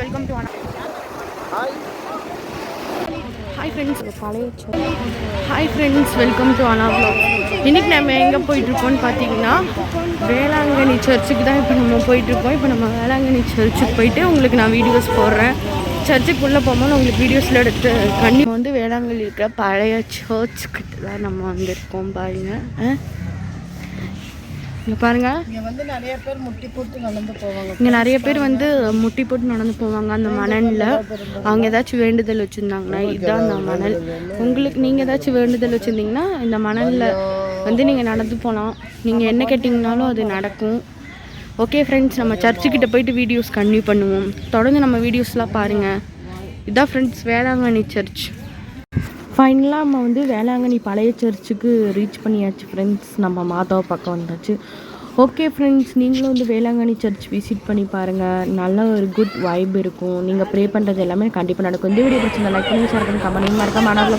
Welcome to hi friends பழைய hi friends welcome to Ana vlog. இன்னைக்கு நம்ம எங்கே போயிட்டுருக்கோம்னு பார்த்தீங்கன்னா வேளாங்கண்ணி சர்ச்சுக்கு தான் இப்போ நம்ம போயிட்டுருக்கோம். இப்போ நம்ம வேளாங்கண்ணி சர்ச்சுக்கு போயிட்டு உங்களுக்கு நான் வீடியோஸ் போடுறேன். சர்ச்சுக்குள்ளே போகும்போது உங்களுக்கு வீடியோஸில் எடுத்து கண்ணி வந்து வேளாங்கண்ணி இருக்கிற பழைய சர்ச் கிட்ட தான் நம்ம வந்திருக்கோம் பாருங்க? இங்க பாருங்க. இங்க வந்து நிறைய பேர் முட்டி போட்டு நடந்து போவாங்க. இங்கே நிறைய பேர் வந்து முட்டி போட்டு நடந்து போவாங்க அந்த மணலில். அவங்க ஏதாச்சும் வேண்டுதல் வச்சுருந்தாங்கன்னா இதுதான் அந்த மணல். உங்களுக்கு நீங்கள் ஏதாச்சும் வேண்டுதல் வச்சுருந்தீங்கன்னா இந்த மணலில் வந்து நீங்கள் நடந்து போகலாம் நீங்கள் என்ன கேட்டிங்கனாலும் அது நடக்கும். ஓகே ஃப்ரெண்ட்ஸ் நம்ம சர்ச்சுக்கிட்ட போயிட்டு வீடியோஸ் கன்டினியூ பண்ணுவோம். தொடர்ந்து நம்ம வீடியோஸ்லாம் பாருங்கள் இதான் ஃப்ரெண்ட்ஸ் வேளாங்கண்ணி சர்ச் ஃபைனலாக நம்ம வந்து வேளாங்கண்ணி பழைய சர்ச்சுக்கு ரீச் பண்ணியாச்சு ஃப்ரெண்ட்ஸ் நம்ம மாதாவை பக்கம் வந்தாச்சு. ஓகே ஃப்ரெண்ட்ஸ் நீங்களும் வந்து வேளாங்கண்ணி சர்ச் விசிட் பண்ணி பாருங்கள் நல்ல ஒரு குட் வைப் இருக்கும். நீங்கள் ப்ரே பண்ணுறது எல்லாமே கண்டிப்பாக நடக்கும். இந்த வீடியோ பிடிச்சிருந்தா லைக் பண்ணி ஷேர் பண்ணி கமெண்ட் மறக்காம ஆனால்